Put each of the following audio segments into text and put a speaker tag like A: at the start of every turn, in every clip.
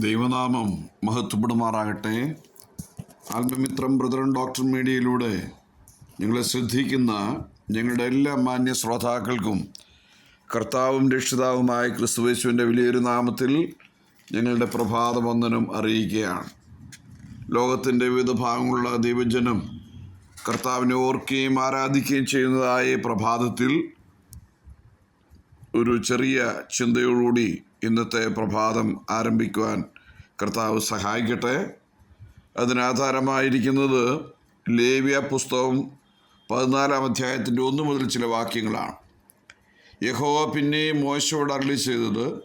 A: ദൈവനാമം മഹത്വപ്പെടുമാറാകട്ടെ. ആത്മമിത്രം brethren doctor മീഡിയയിലൂടെ ഞങ്ങളെ ശ്രദ്ധിക്കുന്ന ഞങ്ങളുടെ എല്ലാ മാന്യ ശ്രോതാക്കൾക്കും കർത്താവും രക്ഷിതാവുമായ ക്രിസ്തുവേശുവിന്റെ വലിയൊരു നാമത്തിൽ ഞങ്ങളുടെ പ്രഭാതവന്ദനം അറിയിക്കുകയാണ്. ലോകത്തിന്റെ വിവിധ ഭാഗങ്ങളുള്ള ദൈവജനം കർത്താവിനെ ഓർക്കുകയും ആരാധിക്കുകയും ചെയ്യുന്നതായ പ്രഭാതത്തിൽ ഒരു ചെറിയ ചിന്തയോടുകൂടി ഇന്നത്തെ പ്രഭാതം ആരംഭിക്കുവാൻ കർത്താവ് സഹായിക്കട്ടെ. അതിനാധാരമായിരിക്കുന്നത് ലേവ്യ പുസ്തകം പതിനാലാം അധ്യായത്തിന്റെ ഒന്ന് മുതൽ ചില വാക്യങ്ങളാണ്. യഹോവ പിന്നെയും മോശയോട് അരളി ചെയ്തത്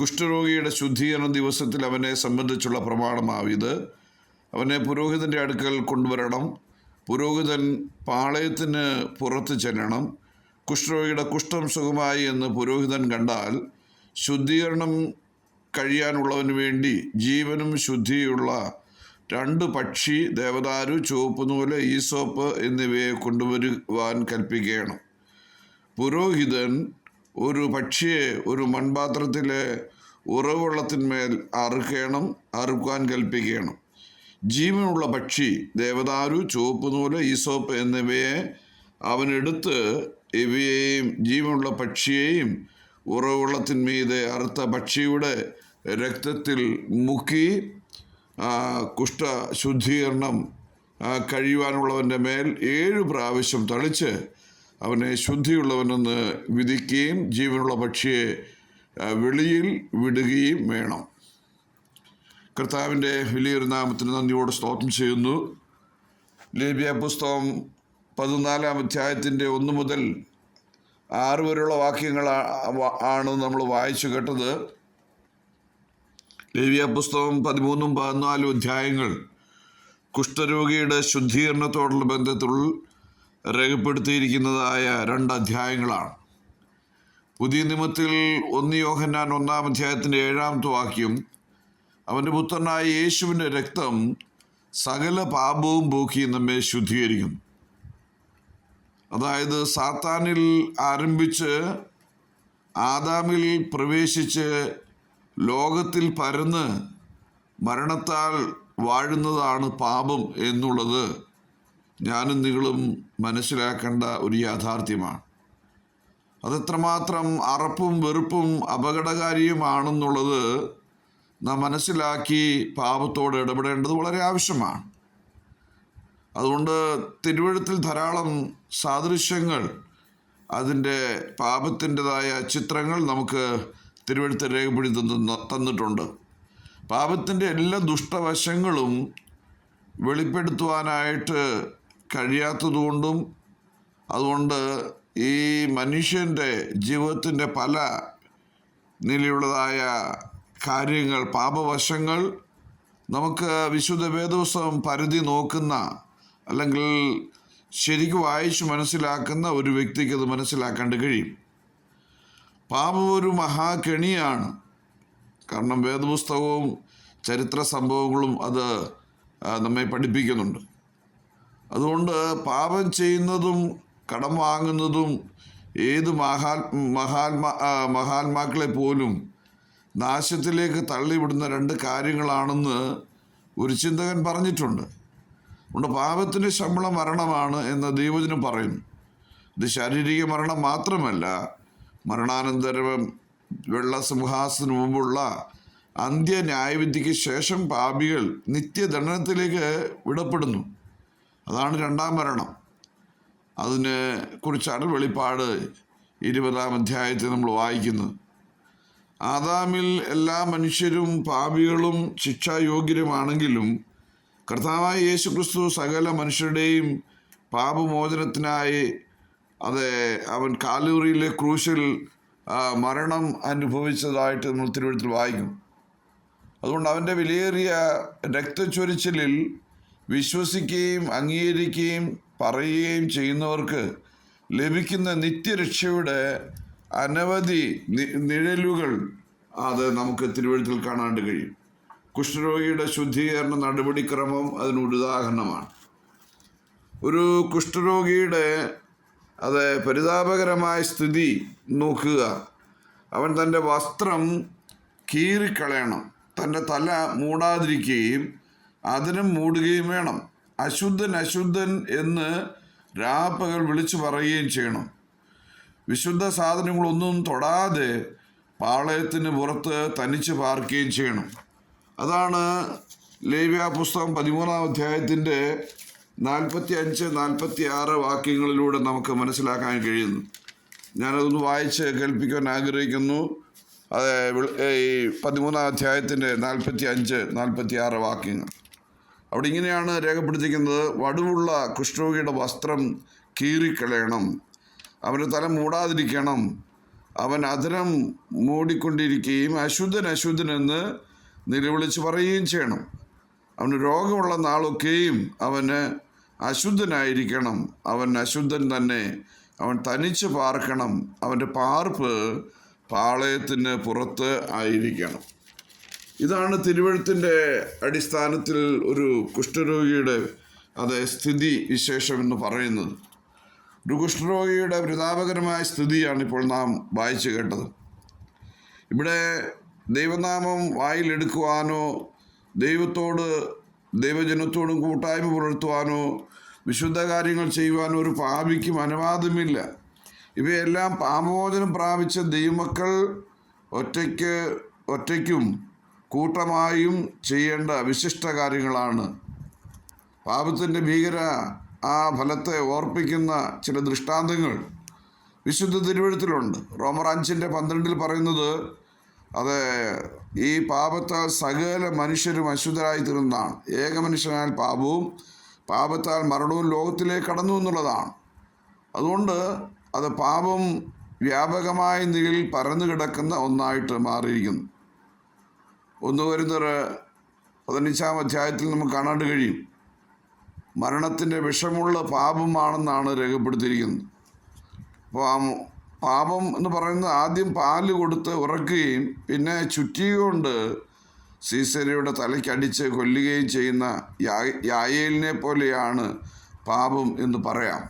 A: കുഷ്ഠരോഗിയുടെ ശുദ്ധീകരണ ദിവസത്തിൽ അവനെ സംബന്ധിച്ചുള്ള പ്രമാണമാവിത്. അവനെ പുരോഹിതന്റെ അടുക്കൽ കൊണ്ടുവരണം പുരോഹിതൻ പാളയത്തിന് പുറത്ത് ചെല്ലണം കുഷ്ഠരോഗിയുടെ കുഷ്ഠം സുഖമായി എന്ന് പുരോഹിതൻ കണ്ടാൽ ശുദ്ധീകരണം കഴിയാനുള്ളവന് വേണ്ടി ജീവനും ശുദ്ധിയുള്ള രണ്ട് പക്ഷി ദേവദാരു ചുവപ്പ് നൂൽ ഈസോപ്പ് എന്നിവയെ കൊണ്ടുവരുവാൻ കൽപ്പിക്കണം പുരോഹിതൻ ഒരു പക്ഷിയെ ഒരു മൺപാത്രത്തിലെ ഉറവെള്ളത്തിന്മേൽ അറുക്കണം അറുക്കാൻ കൽപ്പിക്കണം ജീവനുള്ള പക്ഷി ദേവദാരു ചുവപ്പ് നൂൽ ഈസോപ്പ് എന്നിവയെ അവനെടുത്ത് ഇവയെയും ജീവനുള്ള പക്ഷിയെയും ഉറവെള്ളത്തിന്മീതെ അറുത്ത പക്ഷിയുടെ രക്തത്തിൽ മുക്കി കുഷ്ഠ ശുദ്ധീകരണം കഴിയുവാനുള്ളവന്റെ മേൽ ഏഴ് പ്രാവശ്യം തളിച്ച് അവനെ ശുദ്ധിയുള്ളവനെന്ന് വിധിക്കുകയും ജീവനുള്ള പക്ഷിയെ വെളിയിൽ വിടുകയും വേണം. കർത്താവിന്റെ വലിയൊരു നാമത്തിന് നന്ദിയോട് സ്തോത്രം ചെയ്യുന്നു. ലേബിയ പുസ്തകം പതിനാലാം അധ്യായത്തിന്റെ ഒന്ന് മുതൽ ആറ് വരെയുള്ള വാക്യങ്ങൾ ആണ് നമ്മൾ വായിച്ചു കേട്ടത്. ലേവിയ പുസ്തകം പതിമൂന്നും പതിനാലും അധ്യായങ്ങൾ. കുഷ്ഠരോഗിയുടെ ശുദ്ധീകരണത്തോടുള്ള ബന്ധത്തിൽ രേഖപ്പെടുത്തിയിരിക്കുന്നതായ രണ്ട് അധ്യായങ്ങളാണ്. പുതിയ നിമത്തിൽ ഒന്ന് യോഹന്നാൻ ഒന്നാം അധ്യായത്തിന്റെ ഏഴാമത്തെ വാക്യം അവന്റെ പുത്രനായ യേശുവിന്റെ രക്തം സകല പാപവും പോക്കി നമ്മെ ശുദ്ധീകരിക്കുന്നു. അതായത് സാത്താനിൽ ആരംഭിച്ച് ആദാമിൽ പ്രവേശിച്ച് ലോകത്തിൽ പരന്ന് മരണത്താൽ വാഴുന്നതാണ് പാപം എന്നുള്ളത് ഞാനും നിങ്ങളും മനസ്സിലാക്കേണ്ട ഒരു യാഥാർത്ഥ്യമാണ്. അതെത്രമാത്രം അറപ്പും വെറുപ്പും അപകടകാരിയുമാണെന്നുള്ളത് നാം മനസ്സിലാക്കി പാപത്തോട് ഇടപെടേണ്ടത് വളരെ ആവശ്യമാണ്. അതുകൊണ്ട് തിരുവഴുത്തിൽ ധാരാളം സാദൃശ്യങ്ങൾ അതിന്റെ പാപത്തിന്റെതായ ചിത്രങ്ങൾ നമുക്ക് തിരുവഴുത്ത് രേഖപ്പെടുത്തി തന്നിട്ടുണ്ട്. പാപത്തിന്റെ എല്ലാ ദുഷ്ടവശങ്ങളും വെളിപ്പെടുത്തുവാനായിട്ട് കഴിയാത്തതുകൊണ്ടും അതുകൊണ്ട് ഈ മനുഷ്യന്റെ ജീവിതത്തിന്റെ പല നിലയുള്ളതായ കാര്യങ്ങൾ പാപവശങ്ങൾ നമുക്ക് വിശുദ്ധ വേദോത്സവം പരിധി നോക്കുന്ന അല്ലെങ്കിൽ ശരിക്കും വായിച്ച് മനസ്സിലാക്കുന്ന ഒരു വ്യക്തിക്ക് അത് മനസ്സിലാക്കാണ്ട് കഴിയും. പാപം ഒരു മഹാകെണിയാണ്. കാരണം വേദപുസ്തകവും ചരിത്ര സംഭവങ്ങളും അത് നമ്മെ പഠിപ്പിക്കുന്നുണ്ട്. അതുകൊണ്ട് പാപം ചെയ്യുന്നതും കടം വാങ്ങുന്നതും ഏത് മഹാൽ മഹാത്മാ മഹാത്മാക്കളെ പോലും നാശത്തിലേക്ക് തള്ളിവിടുന്ന രണ്ട് കാര്യങ്ങളാണെന്ന് ഒരു ചിന്തകൻ പറഞ്ഞിട്ടുണ്ട്. അതുകൊണ്ട് പാപത്തിന്റെ ശമ്പളം മരണമാണ് എന്ന് ദൈവജനം പറയുന്നു. ഇത് ശാരീരിക മരണം മാത്രമല്ല മരണാനന്തരം വെള്ളസിംഹാസനു മുമ്പുള്ള അന്ത്യ ന്യായവിധിക്ക് ശേഷം പാപികൾ നിത്യദണ്ഡനത്തിലേക്ക് വിടപ്പെടുന്നു. അതാണ് രണ്ടാം മരണം. അതിനെ കുറിച്ചാണ് വെളിപ്പാട് ഇരുപതാം അധ്യായത്തിൽ നമ്മൾ വായിക്കുന്നത്. ആദാമിൽ എല്ലാ മനുഷ്യരും പാപികളും ശിക്ഷായോഗ്യരുമാണെങ്കിലും കർത്താവായ യേശു ക്രിസ്തു സകല മനുഷ്യരുടെയും പാപമോചനത്തിനായി അതെ അവൻ കാലൂറിയിലെ ക്രൂശിൽ മരണം അനുഭവിച്ചതായിട്ട് നമ്മൾ തിരുവഴുത്തിൽ വായിക്കും. അതുകൊണ്ട് അവന്റെ വിലയേറിയ രക്തച്ചൊരിച്ചിലിൽ വിശ്വസിക്കുകയും അംഗീകരിക്കുകയും പറയുകയും ചെയ്യുന്നവർക്ക് ലഭിക്കുന്ന നിത്യരക്ഷയുടെ അനവധി നിഴലുകൾ അത് നമുക്ക് തിരുവഴുത്തിൽ കാണാണ്ട് കഴിയും. കുഷ്ഠരോഗിയുടെ ശുദ്ധീകരണ നടപടിക്രമം അതിനൊരു ഉദാഹരണമാണ്. ഒരു കുഷ്ഠരോഗിയുടെ അത് പരിതാപകരമായ സ്ഥിതി നോക്കുക. അവൻ തന്റെ വസ്ത്രം കീറിക്കളയണം. തന്റെ തല മൂടാതിരിക്കുകയും അതിനും മൂടുകയും വേണം. അശുദ്ധൻ അശുദ്ധൻ എന്ന് രാപ്പകൽ വിളിച്ചു പറയുകയും ചെയ്യണം. വിശുദ്ധ സാധനങ്ങളൊന്നും തൊടാതെ പാളയത്തിന് പുറത്ത് തനിച്ച് പാർക്കുകയും ചെയ്യണം. അതാണ് ലേവ്യ പുസ്തകം പതിമൂന്നാം അധ്യായത്തിന്റെ നാൽപ്പത്തി അഞ്ച് നാൽപ്പത്തി ആറ് വാക്യങ്ങളിലൂടെ നമുക്ക് മനസ്സിലാക്കാൻ കഴിയുന്നു. ഞാനതൊന്ന് വായിച്ച് കേൾപ്പിക്കാൻ ആഗ്രഹിക്കുന്നു. അത് ഈ പതിമൂന്നാം അധ്യായത്തിന്റെ നാൽപ്പത്തി അഞ്ച് നാൽപ്പത്തി ആറ് വാക്യങ്ങൾ. അവിടെ ഇങ്ങനെയാണ് രേഖപ്പെടുത്തിക്കുന്നത് വടുവുള്ള കുഷ്ഠരോഗിയുടെ വസ്ത്രം കീറിക്കളയണം. അവന്റെ തല മൂടാതിരിക്കണം. അവൻ അധരം മൂടിക്കൊണ്ടിരിക്കുകയും അശുദ്ധൻ എന്ന് നിലവിളിച്ച് പറയുകയും ചെയ്യണം. അവന് രോഗമുള്ള നാളൊക്കെയും അവന് അശുദ്ധനായിരിക്കണം. അവൻ അശുദ്ധൻ തന്നെ. അവൻ തനിച്ച് പാർക്കണം. അവന്റെ പാർപ്പ് പാളയത്തിന് പുറത്ത് ആയിരിക്കണം. ഇതാണ് തിരുവഴുത്തിന്റെ അടിസ്ഥാനത്തിൽ ഒരു കുഷ്ഠരോഗിയുടെ അത് സ്ഥിതി വിശേഷം എന്ന് പറയുന്നത്. ഒരു കുഷ്ഠരോഗിയുടെ പ്രതാപകരമായ സ്ഥിതിയാണ് ഇപ്പോൾ നാം വായിച്ചു കേട്ടത്. ഇവിടെ ദൈവനാമം വായിലെടുക്കുവാനോ ദൈവത്തോട് ദൈവജനത്തോടും കൂട്ടായ്മ പുലർത്തുവാനോ വിശുദ്ധ കാര്യങ്ങൾ ചെയ്യുവാനോ ഒരു പാപിക്കും അനുവാദമില്ല. ഇവയെല്ലാം പാമോചനം പ്രാപിച്ച ദൈവമക്കൾ ഒറ്റയ്ക്ക് ഒറ്റയ്ക്കും കൂട്ടമായും ചെയ്യേണ്ട വിശിഷ്ട കാര്യങ്ങളാണ്. പാപത്തിന്റെ ഭീകര ആ ഫലത്തെ ഓർപ്പിക്കുന്ന ചില ദൃഷ്ടാന്തങ്ങൾ വിശുദ്ധ തിരുവഴുത്തിലുണ്ട്. റോമർ അഞ്ചിന്റെ പന്ത്രണ്ടിൽ പറയുന്നത് അത് ഈ പാപത്താൽ സകല മനുഷ്യരും അശുദ്ധരായി തീർന്നതാണ് ഏക മനുഷ്യനാൽ പാപവും പാപത്താൽ മരണവും ലോകത്തിലേക്ക് കടന്നു എന്നുള്ളതാണ്. അതുകൊണ്ട് അത് പാപം വ്യാപകമായ നിലയിൽ പരന്നു കിടക്കുന്ന ഒന്നായിട്ട് മാറിയിരിക്കുന്നു. ഒന്ന് വരുന്നൊരു പതിനഞ്ചാം അധ്യായത്തിൽ നമുക്ക് കാണാൻ കഴിയും. മരണത്തിന്റെ വിഷമുള്ള പാപമാണെന്നാണ് രേഖപ്പെടുത്തിയിരിക്കുന്നത്. അപ്പോൾ ആ പാപം എന്ന് പറയുന്നത് ആദ്യം പാൽ കൊടുത്ത് ഉറക്കുകയും പിന്നെ ചുറ്റികൊണ്ട് സീസരയുടെ തലയ്ക്കടിച്ച് കൊല്ലുകയും ചെയ്യുന്ന യായേലിനെ പോലെയാണ് പാപം എന്ന് പറയാം.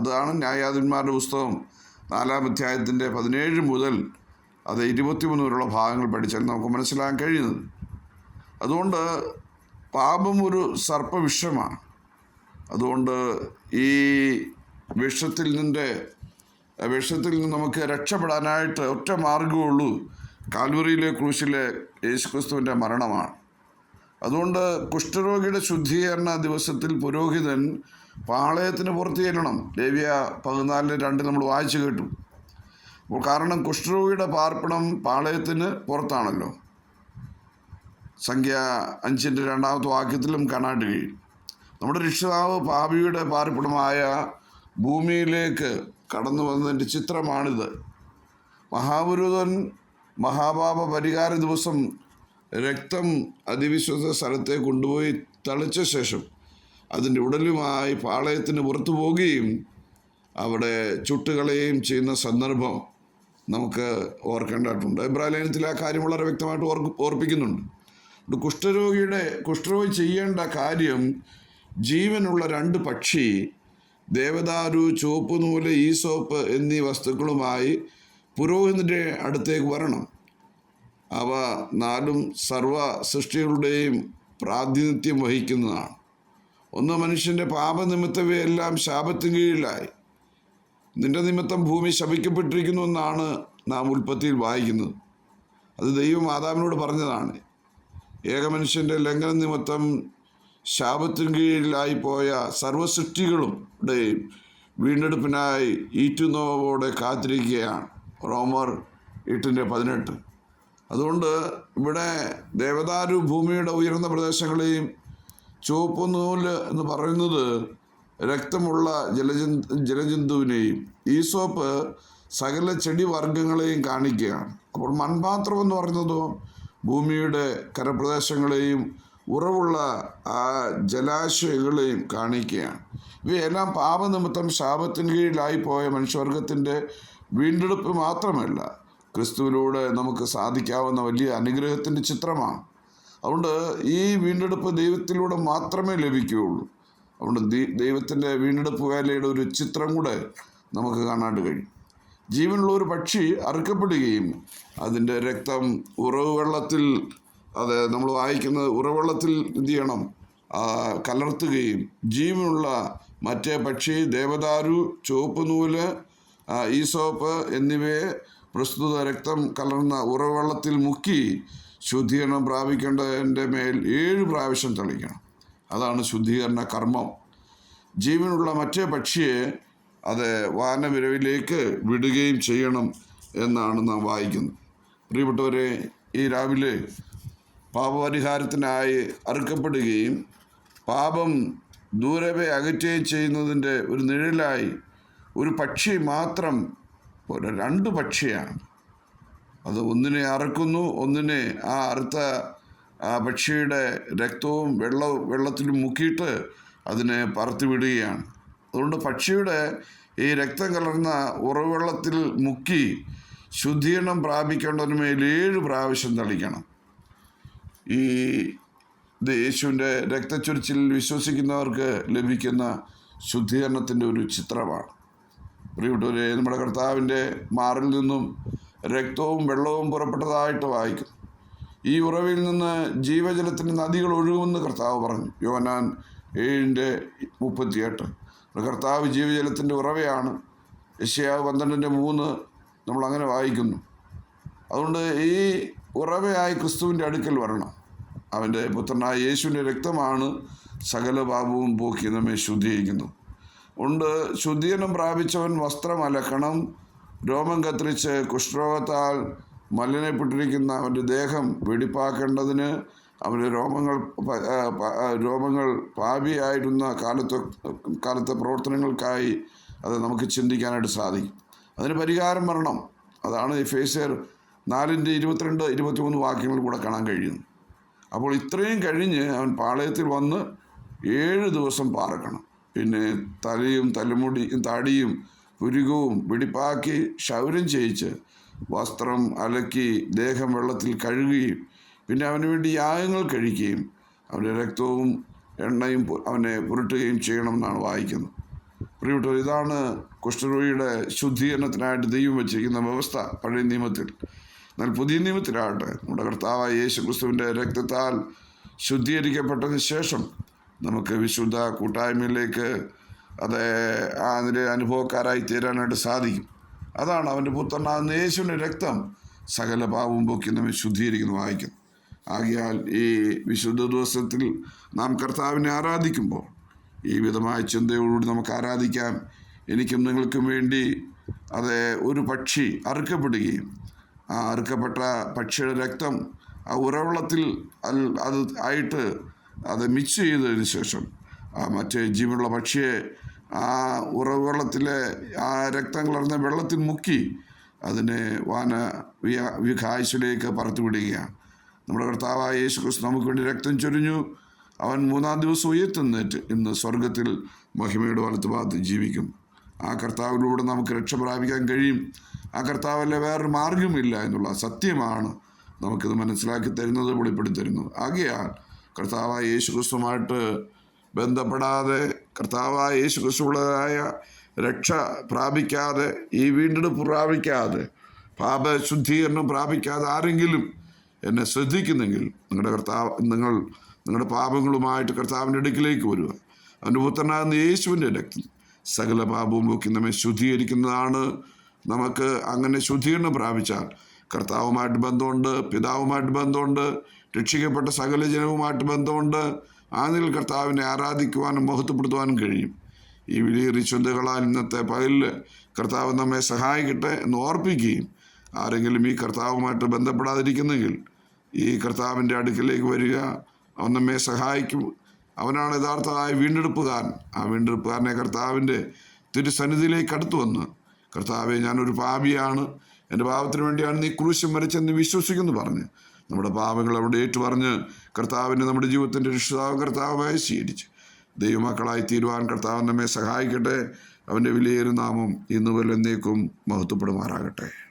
A: അതാണ് ന്യായാധിപന്മാരുടെ പുസ്തകം നാലാം അധ്യായത്തിന്റെ പതിനേഴ് മുതൽ അത് ഇരുപത്തിമൂന്ന് വരെയുള്ള ഭാഗങ്ങൾ പഠിച്ചാൽ നമുക്ക് മനസ്സിലാക്കാൻ കഴിയുന്നത്. അതുകൊണ്ട് പാപം ഒരു സർപ്പവിഷമാണ്. അതുകൊണ്ട് ഈ വിഷത്തിൽ നിന്റെ വിഷത്തിൽ നിന്ന് നമുക്ക് രക്ഷപ്പെടാനായിട്ട് ഒറ്റ മാർഗമുള്ളൂ കാൽവറിയിലെ ക്രൂശിലെ യേശുക്രിസ്തുവിന്റെ മരണമാണ്. അതുകൊണ്ട് കുഷ്ഠരോഗിയുടെ ശുദ്ധീകരണ ദിവസത്തിൽ പുരോഹിതൻ പാളയത്തിന് പുറത്ത് ചെല്ലണം. ലേവ്യ പതിനാലിന് രണ്ട് നമ്മൾ വായിച്ചു കേട്ടു. അപ്പോൾ കാരണം കുഷ്ഠരോഗിയുടെ പാർപ്പിടം പാളയത്തിന് പുറത്താണല്ലോ. സംഖ്യ അഞ്ചിന്റെ രണ്ടാമത്തെ വാക്യത്തിലും കാണാട്ട് കഴിയും. നമ്മുടെ രക്ഷിതാവ് പാപിയുടെ പാർപ്പിടമായ ഭൂമിയിലേക്ക് കടന്നു വന്നതിന്റെ ചിത്രമാണിത്. മഹാപുരുതൻ മഹാപാപ പരിഹാര ദിവസം രക്തം അതിവിശ്വസ സ്ഥലത്തെ കൊണ്ടുപോയി തളിച്ച ശേഷം അതിന്റെ ഉടലുമായി പാളയത്തിന് പുറത്തു പോവുകയും അവിടെ ചുട്ടുകളയുകയും ചെയ്യുന്ന സന്ദർഭം നമുക്ക് ഓർക്കേണ്ടതായിട്ടുണ്ട്. എബ്രാലേനത്തിൽ ആ കാര്യം വളരെ വ്യക്തമായിട്ട് ഓർക്ക് ഓർപ്പിക്കുന്നുണ്ട്. കുഷ്ഠരോഗിയുടെ കുഷ്ഠരോഗി ചെയ്യേണ്ട കാര്യം ജീവനുള്ള രണ്ട് പക്ഷി ദേവദാരു ചുവപ്പ് നൂൽ ഈസോപ്പ് എന്നീ വസ്തുക്കളുമായി പുരോഹിതന്റെ അടുത്തേക്ക് വരണം. അവ നാലും സർവ സൃഷ്ടികളുടെയും പ്രാതിനിധ്യം വഹിക്കുന്നതാണ്. ഒന്ന് മനുഷ്യന്റെ പാപനിമിത്തവയെല്ലാം ശാപത്തിന് കീഴിലായി. നിന്റെ നിമിത്തം ഭൂമി ശപിക്കപ്പെട്ടിരിക്കുന്നു എന്നാണ് നാം ഉൽപ്പത്തിയിൽ വായിക്കുന്നത്. അത് ദൈവം ആദാമിനോട് പറഞ്ഞതാണ്. ഏകമനുഷ്യന്റെ ലംഘന നിമിത്തം ശാപത്തിന് കീഴിലായി പോയ സർവസൃഷ്ടികളും ടെയും വീണ്ടെടുപ്പിനായി ഈറ്റുനോവോടെ കാത്തിരിക്കുകയാണ്. റോമർ എട്ടിന്റെ പതിനെട്ട്. അതുകൊണ്ട് ഇവിടെ ദേവദാരു ഭൂമിയുടെ ഉയർന്ന പ്രദേശങ്ങളെയും ചുവപ്പ് നൂൽ എന്ന് പറയുന്നത് രക്തമുള്ള ജലജന്തു ജലജന്തുവിനെയും ഈസോപ്പ് സകല ചെടി വർഗങ്ങളെയും കാണിക്കുകയാണ്. അപ്പോൾ മൺപാത്രം എന്ന് പറയുന്നതോ ഭൂമിയുടെ കരപ്രദേശങ്ങളെയും ഉറവുള്ള ആ ജലാശയങ്ങളെയും കാണിക്കുകയാണ്. ഇവയെല്ലാം പാപനിമിത്തം ശാപത്തിന് കീഴിലായി പോയ മനുഷ്യവർഗത്തിന്റെ വീണ്ടെടുപ്പ് മാത്രമല്ല ക്രിസ്തുവിലൂടെ നമുക്ക് സാധിക്കാവുന്ന വലിയ അനുഗ്രഹത്തിന്റെ ചിത്രമാണ്. അതുകൊണ്ട് ഈ വീണ്ടെടുപ്പ് ദൈവത്തിലൂടെ മാത്രമേ ലഭിക്കുകയുള്ളൂ. അതുകൊണ്ട് ദൈവത്തിന്റെ വീണ്ടെടുപ്പ് വേലയുടെ ഒരു ചിത്രം കൂടെ നമുക്ക് കാണാണ്ട് കഴിയും. ജീവനുള്ള ഒരു പക്ഷി അറുക്കപ്പെടുകയും അതിന്റെ രക്തം ഉറവ് വെള്ളത്തിൽ അത് നമ്മൾ വായിക്കുന്നത് ഉറവെള്ളത്തിൽ എന്ത് ചെയ്യണം? കലർത്തുകയും ജീവനുള്ള മറ്റേ പക്ഷി ദേവദാരു ചുവപ്പ് നൂൽ ഈസോപ്പ് എന്നിവയെ പ്രസ്തുത രക്തം കലർന്ന ഉറവെള്ളത്തിൽ മുക്കി ശുദ്ധീകരണം പ്രാപിക്കേണ്ടതിന്റെ മേൽ ഏഴ് പ്രാവശ്യം തെളിക്കണം അതാണ് ശുദ്ധീകരണ കർമ്മം. ജീവനുള്ള മറ്റേ പക്ഷിയെ അത് വാനവിരവിലേക്ക് വിടുകയും ചെയ്യണം എന്നാണ് നാം വായിക്കുന്നത്. പ്രിയപ്പെട്ടവരെ ഈ രാവിലെ പാപപരിഹാരത്തിനായി അറുക്കപ്പെടുകയും പാപം ദൂരവേ അകറ്റുകയും ചെയ്യുന്നതിന്റെ ഒരു നിഴലായി ഒരു പക്ഷി മാത്രം രണ്ട് പക്ഷിയാണ്. അത് ഒന്നിനെ അറക്കുന്നു ഒന്നിനെ ആ അറുത്ത ആ പക്ഷിയുടെ രക്തവും വെള്ള വെള്ളത്തിലും മുക്കിയിട്ട് അതിനെ പറത്തി വിടുകയാണ്. അതുകൊണ്ട് പക്ഷിയുടെ ഈ രക്തം കലർന്ന ഉറവെള്ളത്തിൽ മുക്കി ശുദ്ധീകരണം പ്രാപിക്കേണ്ടതിന് മേൽ ഏഴ് പ്രാവശ്യം തളിക്കണം. ഈ യേശുവിന്റെ രക്തച്ചൊരിച്ചിൽ വിശ്വസിക്കുന്നവർക്ക് ലഭിക്കുന്ന ശുദ്ധീകരണത്തിന്റെ ഒരു ചിത്രമാണ്. പ്രിയപ്പെട്ടവരെ നമ്മുടെ കർത്താവിന്റെ മാറിൽ നിന്നും രക്തവും വെള്ളവും പുറപ്പെട്ടതായിട്ട് വായിക്കും. ഈ ഉറവിൽ നിന്ന് ജീവജലത്തിന് നദികൾ ഒഴുകുമെന്ന് കർത്താവ് പറഞ്ഞു. യോനാൻ ഏഴിന്റെ മുപ്പത്തിയെട്ട്. കർത്താവ് ജീവജലത്തിന്റെ ഉറവയാണ്. യശയാവ് പന്ത്രണ്ടിന്റെ മൂന്ന് നമ്മൾ അങ്ങനെ വായിക്കുന്നു. അതുകൊണ്ട് ഈ ഉറവയായി ക്രിസ്തുവിന്റെ അടുക്കൽ വരണം. അവന്റെ പുത്രനായ യേശുവിന്റെ രക്തമാണ് സകല പാപവും പോക്കി നമ്മെ ശുദ്ധീകരിക്കുന്നു. ഉണ്ട് ശുദ്ധീകരണം പ്രാപിച്ചവൻ വസ്ത്രം അലക്കണം രോമം കത്തിരിച്ച് കുഷ്ഠരോഗത്താൽ മലിനപ്പെട്ടിരിക്കുന്ന അവന്റെ ദേഹം വെടിപ്പാക്കേണ്ടതിന് അവന്റെ രോമങ്ങൾ രോമങ്ങൾ പാപിയായിരുന്ന കാലത്തെ കാലത്തെ പ്രവർത്തനങ്ങൾക്കായി അത് നമുക്ക് ചിന്തിക്കാനായിട്ട് സാധിക്കും. അതിന് പരിഹാരം വരണം. അതാണ് ഈ ഫേസർ നാലിന്റെ ഇരുപത്തിരണ്ട് ഇരുപത്തിമൂന്ന് വാക്യങ്ങൾ കൂടെ കാണാൻ കഴിയുന്നു. അപ്പോൾ ഇത്രയും കഴിഞ്ഞ് അവൻ പാളയത്തിൽ വന്ന് ഏഴ് ദിവസം പാർക്കണം പിന്നെ തലയും തലമുടി തടിയും പുരുകവും വെടിപ്പാക്കി ക്ഷൗരം ചെയ്യിച്ച് വസ്ത്രം അലക്കി ദേഹം വെള്ളത്തിൽ കഴുകുകയും പിന്നെ അവന് വേണ്ടി യാഗങ്ങൾ കഴിക്കുകയും അവന്റെ രക്തവും എണ്ണയും അവനെ പുരട്ടുകയും ചെയ്യണമെന്നാണ് വായിക്കുന്നത്. പ്രിയപ്പെട്ടവർ ഇതാണ് കുഷ്ഠരോഗിയുടെ ശുദ്ധീകരണത്തിനായിട്ട് ദൈവം വച്ചിരിക്കുന്ന വ്യവസ്ഥ പഴയ നിയമത്തിൽ. എന്നാൽ പുതിയ നിയമത്തിലാകട്ടെ. നമ്മുടെ കർത്താവായ യേശു ക്രിസ്തുവിന്റെ രക്തത്താൽ ശുദ്ധീകരിക്കപ്പെട്ടതിന് ശേഷം നമുക്ക് വിശുദ്ധ കൂട്ടായ്മയിലേക്ക് അത് അതിന്റെ അനുഭവക്കാരായി തീരാനായിട്ട് സാധിക്കും. അതാണ് അവന്റെ പുത്രനാകുന്ന യേശുവിന്റെ രക്തം സകല പാവം പൊക്കി നമ്മെ ശുദ്ധീകരിക്കുന്നു വായിക്കുന്നു ആകിയാൽ ഈ വിശുദ്ധ ദിവസത്തിൽ നാം കർത്താവിനെ ആരാധിക്കുമ്പോൾ ഈ വിധമായ ചിന്തയോടുകൂടി നമുക്ക് ആരാധിക്കാം. എനിക്കും നിങ്ങൾക്കും വേണ്ടി അത് ഒരു പക്ഷി അറുക്കപ്പെടുകയും ആ അറുക്കപ്പെട്ട പക്ഷിയുടെ രക്തം ആ ഉറവെള്ളത്തിൽ അത് ആയിട്ട് അത് മിക്സ് ചെയ്തതിന് ശേഷം ആ മറ്റേ ജീവനുള്ള പക്ഷിയെ ആ ഉറവെള്ളത്തിലെ ആ രക്തം കലർന്ന വെള്ളത്തിൽ മുക്കി അതിനെ വാന വിഘായുസിലേക്ക് പറത്തുവിടുകയാണ്. നമ്മുടെ കർത്താവായ യേശു ക്രിസ്തു നമുക്ക് വേണ്ടി രക്തം ചൊരിഞ്ഞു. അവൻ മൂന്നാം ദിവസം ഉയർത്തുന്നേറ്റ് ഇന്ന് സ്വർഗത്തിൽ മഹിമയുടെ വലത്ത് ഭാഗത്ത് ജീവിക്കും. ആ കർത്താവിലൂടെ നമുക്ക് രക്ഷ പ്രാപിക്കാൻ കഴിയും. ആ കർത്താവല്ല വേറൊരു മാർഗമില്ല എന്നുള്ള സത്യമാണ് നമുക്കിത് മനസ്സിലാക്കി തരുന്നത് വെളിപ്പെടുത്തി തരുന്നത് ആകയാൽ കർത്താവായ യേശു ക്രിസ്തുമായിട്ട് ബന്ധപ്പെടാതെ കർത്താവായ യേശു ക്രിസ്തുള്ളതായ രക്ഷ പ്രാപിക്കാതെ ഈ വീണ്ടെടുപ്പ് പ്രാപിക്കാതെ പാപശുദ്ധീകരണം പ്രാപിക്കാതെ ആരെങ്കിലും എന്നെ ശ്രദ്ധിക്കുന്നെങ്കിൽ നിങ്ങളുടെ കർത്താവ് നിങ്ങൾ നിങ്ങളുടെ പാപങ്ങളുമായിട്ട് കർത്താവിന്റെ അടുക്കിലേക്ക് വരിക. അവന്റെ പുത്രനാകുന്ന യേശുവിന്റെ രക്തം സകല പാപവും പൊക്കി നമ്മെ ശുദ്ധീകരിക്കുന്നതാണ്. നമുക്ക് അങ്ങനെ ശുദ്ധീകരണം പ്രാപിച്ചാൽ കർത്താവുമായിട്ട് ബന്ധമുണ്ട് പിതാവുമായിട്ട് ബന്ധമുണ്ട് രക്ഷിക്കപ്പെട്ട സകല ജനവുമായിട്ട് ബന്ധമുണ്ട്. ആ നിലയിൽ കർത്താവിനെ ആരാധിക്കുവാനും മഹത്വപ്പെടുത്തുവാനും കഴിയും. ഈ വിലയേറിയ ചിന്തകളാൽ ഇന്നത്തെ പകലിൽ കർത്താവ് നമ്മെ സഹായിക്കട്ടെ എന്ന് ഓർപ്പിക്കുകയും ആരെങ്കിലും ഈ കർത്താവുമായിട്ട് ബന്ധപ്പെടാതിരിക്കുന്നെങ്കിൽ ഈ കർത്താവിന്റെ അടുക്കിലേക്ക് വരിക. അവൻ നമ്മെ സഹായിക്കും. അവനാണ് യഥാർത്ഥമായ വീണ്ടെടുപ്പുകാരൻ. ആ വീണ്ടെടുപ്പുകാരനെ കർത്താവിന്റെ തിരുസന്നിധിയിലേക്ക് അടുത്തു വന്ന് കർത്താവെ ഞാനൊരു പാപിയാണ്. എന്റെ പാപത്തിന് വേണ്ടിയാണ് നീ ക്രൂശം മരിച്ചെന്ന് വിശ്വസിക്കുന്നു പറഞ്ഞ്. നമ്മുടെ പാപങ്ങൾ അവിടെ ഏറ്റുപറഞ്ഞ് കർത്താവിനെ നമ്മുടെ ജീവിതത്തിന്റെ രക്ഷിതാവ് കർത്താവായി സ്വീകരിച്ച്. ദൈവമക്കളായി തീരുവാൻ കർത്താവ് നമ്മെ സഹായിക്കട്ടെ. അവന്റെ വിലയേറിയ നാമം ഇന്നുവരെ എന്നേക്കും മഹത്വപ്പെടുമാറാകട്ടെ.